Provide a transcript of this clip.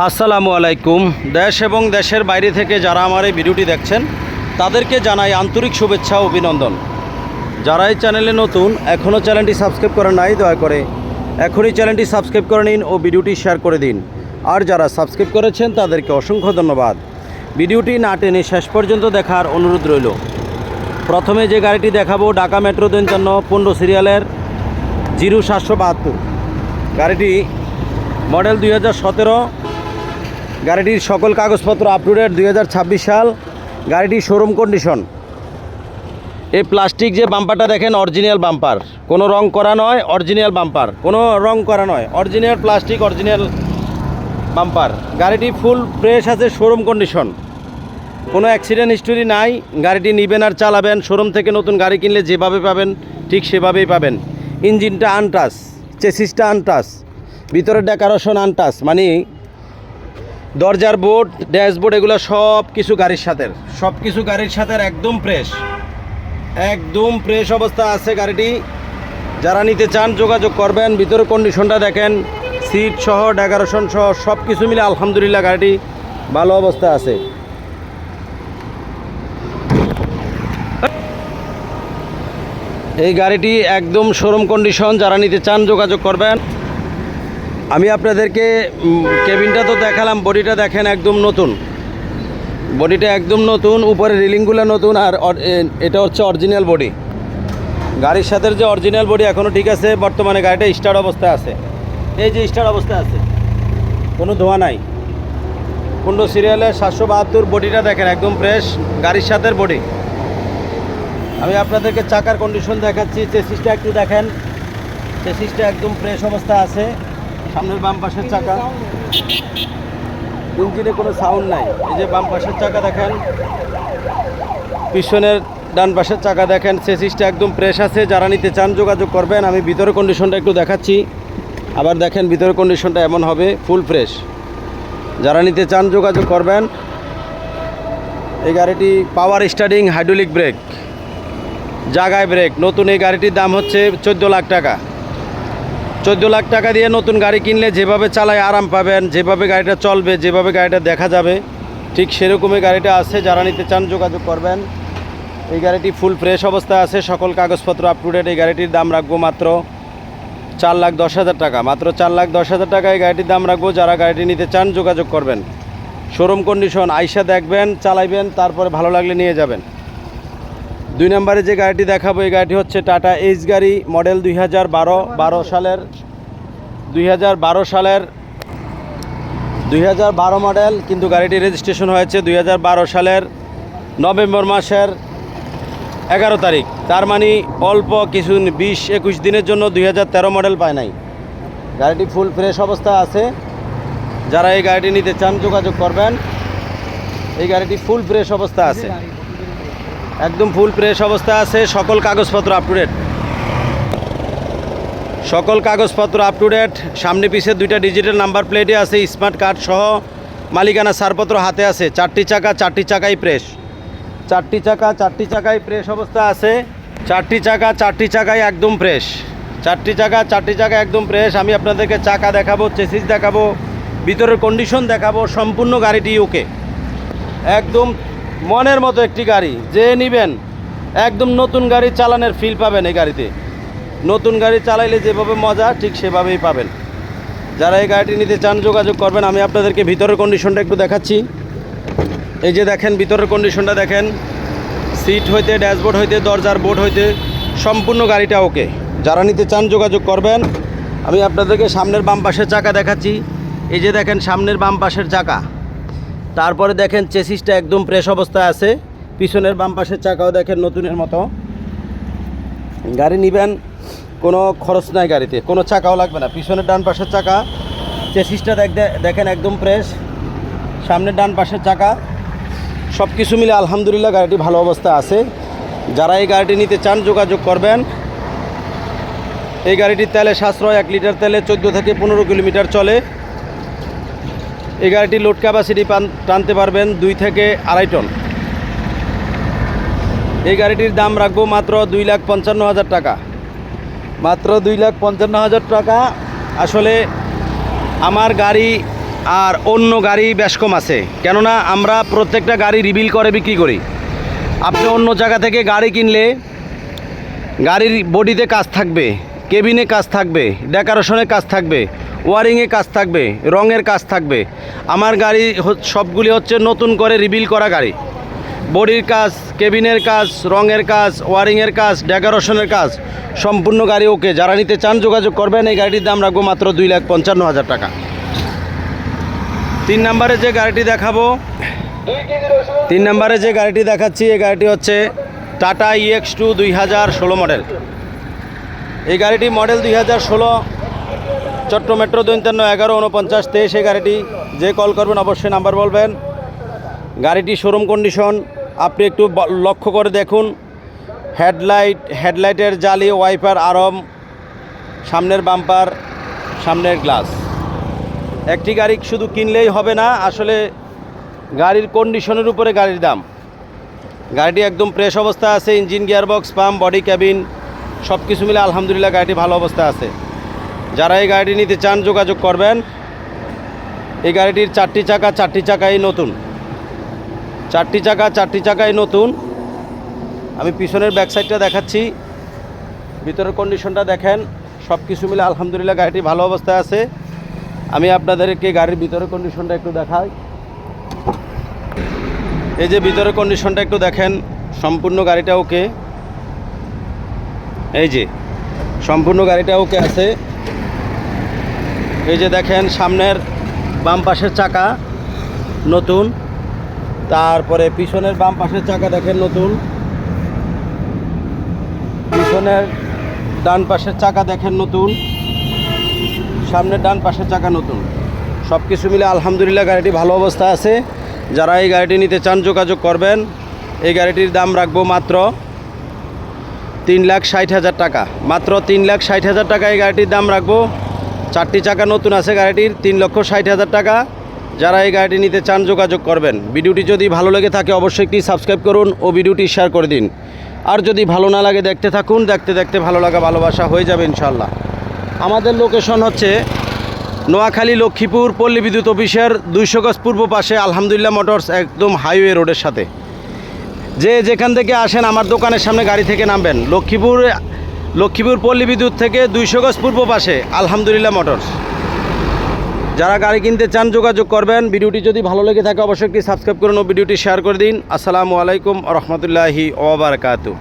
আসসালামু আলাইকুম। দেশ এবং দেশের বাইরে থেকে যারা আমার এই ভিডিওটি দেখছেন, তাদেরকে জানাই আন্তরিক শুভেচ্ছা ও অভিনন্দন। যারা এই চ্যানেলে নতুন, এখনও চ্যানেলটি সাবস্ক্রাইব করেন নাই, দয়া করে এখনই চ্যানেলটি সাবস্ক্রাইব করে নিন ও ভিডিওটি শেয়ার করে দিন। আর যারা সাবস্ক্রাইব করেছেন, তাদেরকে অসংখ্য ধন্যবাদ। ভিডিওটি না টেনে শেষ পর্যন্ত দেখার অনুরোধ রইল। প্রথমে যে গাড়িটি দেখাবো, ঢাকা মেট্রো জন্য পনেরো সিরিয়ালের জিরো সাতশো বাহাত্তর। গাড়িটি মডেল দুই হাজার সতেরো গাড়িটির সকল কাগজপত্র আপ টু ডেট দুই সাল গাড়িটি শোরুম কন্ডিশন এই প্লাস্টিক যে বাম্পারটা দেখেন অরিজিনাল বাম্পার কোনো রং করা নয় অরিজিনাল বাম্পার কোনো রং করা নয় অরিজিনাল প্লাস্টিক অরিজিনাল বাম্পার গাড়িটি ফুল ফ্রেশ আছে শোরুম কন্ডিশন কোনো অ্যাক্সিডেন্ট হিস্টোরি নাই, গাড়িটি নিবেন আর চালাবেন। শোরুম থেকে নতুন গাড়ি কিনলে যেভাবে পাবেন, ঠিক সেভাবেই পাবেন। ইঞ্জিনটা আনটাস চেসিসটা আনটাস ভিতরের ডেকারেশন আনটাস মানে দরজার বোর্ড, ড্যাশবোর্ড, এগুলো সব কিছু গাড়ির সাথে সব কিছু গাড়ির সাথে একদম ফ্রেশ একদম ফ্রেশ অবস্থা আছে গাড়িটি। যারা নিতে চান, যোগাযোগ করবেন। ভিতরে কন্ডিশনটা দেখেন। সিট সহ ডেকারেশন সহ, সব কিছু মিলে আলহামদুলিল্লাহ গাড়িটি ভালো অবস্থা আছে। এই গাড়িটি একদম শোরুম কন্ডিশন যারা নিতে চান, যোগাযোগ করবেন। আমি আপনাদেরকে কেবিনটা তো দেখালাম, বডিটা দেখেন একদম নতুন। বডিটা একদম নতুন, উপরে রিলিংগুলো নতুন, আর এটা হচ্ছে অরিজিনাল বডি। গাড়ির সাথে যে অরিজিনাল বডি এখনও ঠিক আছে, বর্তমানে গাড়িটা স্টার্ট অবস্থায় আছে। এই যে স্টার্ট অবস্থায় আছে, কোনো ধোয়া নাই। কুন্ডো সিরিয়ালে সাতশো বাহাত্তর বডিটা দেখেন, একদম ফ্রেশ গাড়ির সাথে বডি। আমি আপনাদেরকে চাকার কন্ডিশন দেখাচ্ছি চেসিসটা একটু দেখেন। চেসিসটা একদম ফ্রেশ অবস্থা আছে। সামনের বাম পাশের চাকা। ইঞ্জিনে কোনো সাউন্ড নাই। এই যে বাম পাশের চাকা দেখেন, পিছনের ডান পাশের চাকা দেখেন চেসিসটা একদম ফ্রেশ আছে, যারা নিতে চান যোগাযোগ করবেন। আমি ভিতরে কন্ডিশনটা একটু দেখাচ্ছি। আবার দেখেন ভিতরে কন্ডিশনটা এমন হবে ফুল ফ্রেশ যারা নিতে চান যোগাযোগ করবেন। এই গাড়িটি পাওয়ার স্টার্টিং হাইড্রোলিক ব্রেক জাগায় ব্রেক নতুন এই গাড়িটির দাম হচ্ছে চোদ্দ লাখ টাকা। চোদ্দ লাখ টাকা দিয়ে নতুন গাড়ি কিনলে যেভাবে চালায় আরাম পাবেন, যেভাবে গাড়িটা চলবে, যেভাবে গাড়িটা দেখা যাবে, ঠিক সেরকমই গাড়িটা আছে। যারা নিতে চান যোগাযোগ করবেন। এই গাড়িটি ফুল ফ্রেশ অবস্থায় আছে। সকল কাগজপত্র আপ টু ডেট এই গাড়িটির দাম রাখব মাত্র চার লাখ দশ হাজার টাকা। মাত্র চার লাখ দশ হাজার টাকা এই গাড়িটির দাম রাখব। যারা গাড়িটি নিতে চান যোগাযোগ করবেন। শোরুম কন্ডিশন আইসা দেখবেন, চালাইবেন, তারপরে ভালো লাগলে নিয়ে যাবেন। দুই নম্বরে যে গাড়িটি দেখাবো, এই গাড়িটি হচ্ছে টাটা এইচ গাড়ি মডেল দুই হাজার বারো বারো সালের, দুই হাজার বারো সালের, দুই হাজার বারো মডেল, কিন্তু গাড়িটি রেজিস্ট্রেশন হয়েছে দুই হাজার বারো সালের নভেম্বর মাসের এগারো তারিখ। তার মানে অল্প কিছু বিশ একুশ দিনের জন্য দুই হাজার তেরো মডেল পায় নাই। গাড়িটি ফুল ফ্রেশ অবস্থা আছে। যারা এই গাড়িটি নিতে চান, যোগাযোগ করবেন। এই গাড়িটি ফুল ফ্রেশ অবস্থা আছে। একদম ফুল প্রেস অবস্থা আছে, সকল কাগজপত্র আপ টু ডেট সকল কাগজপত্র আপ টু ডেট সামনে পিছে দুইটা ডিজিটাল নাম্বার প্লেটে আছে স্মার্ট কার্ড সহ মালিকানা ছাড়পত্র হাতে আছে, চারটি চাকা, চারটি চাকাই প্রেস চারটি চাকা, চারটি চাকাই প্রেস অবস্থা আছে, চারটি চাকা, চারটি চাকাই একদম ফ্রেশ চারটি চাকা চারটি চাকা একদম ফ্রেশ আমি আপনাদেরকে চাকা দেখাবো চেসিস দেখাবো, ভিতরের কন্ডিশন দেখাবো, সম্পূর্ণ গাড়িটি ওকে একদম মনের মতো একটি গাড়ি। যে নিবেন, একদম নতুন গাড়ি চালানোর ফিল পাবেন এই গাড়িতে। নতুন গাড়ি চালাইলে যেভাবে মজা, ঠিক সেভাবেই পাবেন। যারা এই গাড়িটি নিতে চান, যোগাযোগ করবেন। আমি আপনাদেরকে ভিতরের কন্ডিশনটা একটু দেখাচ্ছি। এই যে দেখেন, ভিতরের কন্ডিশনটা দেখেন। সিট হইতে ড্যাশবোর্ড হইতে, দরজার বোর্ড হইতে, সম্পূর্ণ গাড়িটা ওকে যারা নিতে চান, যোগাযোগ করবেন। আমি আপনাদেরকে সামনের বাম পাশের চাকা দেখাচ্ছি। এই যে দেখেন, সামনের বাম পাশের চাকা। তারপরে দেখেন চেসিসটা একদম ফ্রেশ অবস্থায় আছে। পিছনের বাম পাশের চাকাও দেখেন নতুনের মতো। গাড়ি নেবেন, কোনো খরচ নাই গাড়িতে, কোনো চাকাও লাগবে না। পিছনের ডান পাশের চাকা, চেসিসটা দেখ দেখেন একদম ফ্রেশ সামনের ডান পাশের চাকা সব কিছু মিলে আলহামদুলিল্লাহ গাড়িটি ভালো অবস্থা আছে। যারা এই গাড়িটি নিতে চান, যোগাযোগ করবেন। এই গাড়িটির তেলে সাশ্রয় এক লিটার তেলে চোদ্দ থেকে পনেরো কিলোমিটার চলে। এই গাড়িটি লোড ক্যাপাসিটি টানতে পারবেন দুই থেকে আড়াই টন। এই গাড়িটির দাম রাখব মাত্র দুই লাখ পঞ্চান্ন হাজার টাকা। মাত্র দুই লাখ পঞ্চান্ন হাজার টাকা। আসলে আমার গাড়ি আর অন্য গাড়ি বেশ কম আছে। কেননা আমরা প্রত্যেকটা গাড়ি রিভিল করে বিক্রি করি। আপনি অন্য জায়গা থেকে গাড়ি কিনলে গাড়ির বডিতে কাজ থাকবে কেবিনে কাজ থাকবে ডেকোরেশনে কাজ থাকবে। ওয়ারিংয়ে কাজ থাকবে, রঙের কাজ থাকবে। আমার গাড়ি সবগুলি হচ্ছে নতুন করে রিবিল করা গাড়ি। বডির কাজ কেবিনের কাজ, রঙের কাজ, ওয়ারিংয়ের কাজ ডেকোরেশনের কাজ, সম্পূর্ণ গাড়ি ওকে। যারা নিতে চান যোগাযোগ করবেন, এই গাড়িটির দাম রাখব মাত্র দুই লাখ পঞ্চান্ন হাজার টাকা। তিন নম্বরে যে গাড়িটি দেখাবো, তিন নম্বরে যে গাড়িটি দেখাচ্ছি, এই গাড়িটি হচ্ছে টাটা ইএক্স টু দুই হাজার ষোলো মডেল এই গাড়িটি মডেল দুই হাজার ষোলো চট্ট মেট্রো দৈন্তান্ন এগারো উনপঞ্চাশ তেইশ গাড়িটি যে কল করবেন অবশ্যই নাম্বার বলবেন। গাড়িটি শোরুম কন্ডিশন আপনি একটু লক্ষ্য করে দেখুন। হেডলাইট, হেডলাইটের জালি, ওয়াইপার, আরম, সামনের বাম্পার, সামনের গ্লাস। একটি গাড়ি শুধু কিনলেই হবে না, আসলে গাড়ির কন্ডিশনের উপরে গাড়ির দাম। গাড়িটি একদম ফ্রেশ অবস্থা আছে engine gearbox pump body cabin সব কিছু মিলে আলহামদুলিল্লাহ গাড়িটি ভালো অবস্থা আছে। যারা এই গাড়িটি নিতে চান, যোগাযোগ করবেন। এই গাড়িটির চারটি চাকা, চারটি চাকাই নতুন। চারটি চাকা, চারটি চাকাই নতুন। আমি পিছনের ব্যাক সাইডটা দেখাচ্ছি। ভিতরের কন্ডিশনটা দেখেন। সব কিছু মিলে আলহামদুলিল্লাহ গাড়িটি ভালো অবস্থায় আছে। আমি আপনাদেরকে গাড়ির ভিতরের কন্ডিশনটা একটু দেখাই। এই যে ভিতরের কন্ডিশনটা একটু দেখেন। সম্পূর্ণ গাড়িটা ওকে এই যে, সম্পূর্ণ গাড়িটা ওকে আছে। এই যে দেখেন, সামনের বাম পাশের চাকা নতুন, তারপরে পিছনের বাম পাশের চাকা দেখেন নতুন, পিছনের ডান পাশের চাকা দেখেন নতুন, সামনের ডান পাশের চাকা নতুন। সব কিছু মিলে আলহামদুলিল্লাহ গাড়িটি ভালো অবস্থা আছে। যারা এই গাড়িটি নিতে চান, যোগাযোগ করবেন। এই গাড়িটির দাম রাখব মাত্র তিন লাখ ষাট হাজার টাকা। মাত্র তিন লাখ ষাট হাজার টাকা এই গাড়িটির দাম রাখব। চারটি চাকা নতুন আছে গাড়িটির, তিন লক্ষ ষাট হাজার টাকা। যারা এই গাড়িটি নিতে চান, যোগাযোগ করবেন। ভিডিওটি যদি ভালো লেগে থাকে, অবশ্যই একটি সাবস্ক্রাইব করুন ও ভিডিওটি শেয়ার করে দিন। আর যদি ভালো না লাগে, দেখতে থাকুন। দেখতে দেখতে ভালো লাগা, ভালোবাসা হয়ে যাবে ইনশাল্লাহ আমাদের লোকেশন হচ্ছে নোয়াখালী লক্ষ্মীপুর পল্লী বিদ্যুৎ অফিসের দুইশো গজ পূর্ব পাশে আলহামদুলিল্লাহ মোটরস একদম হাইওয়ে রোডের সাথে। যে যেখান থেকে আসেন, আমার দোকানের সামনে গাড়ি থেকে নামবেন। লক্ষ্মীপুর লক্ষ্মীপুর পল্লী বিদ্যুৎ থেকে দুইশো গজ পূর্ব পাশে আলহামদুলিল্লাহ মোটরস। যারা গাড়ি কিনতে চান, যোগাযোগ করবেন। ভিডিওটি যদি ভালো লেগে থাকে, অবশ্যই একটি সাবস্ক্রাইব করুন ও ভিডিওটি শেয়ার করে দিন। আসসালামু আলাইকুম রহমতুল্লাহি ওবরাকাতু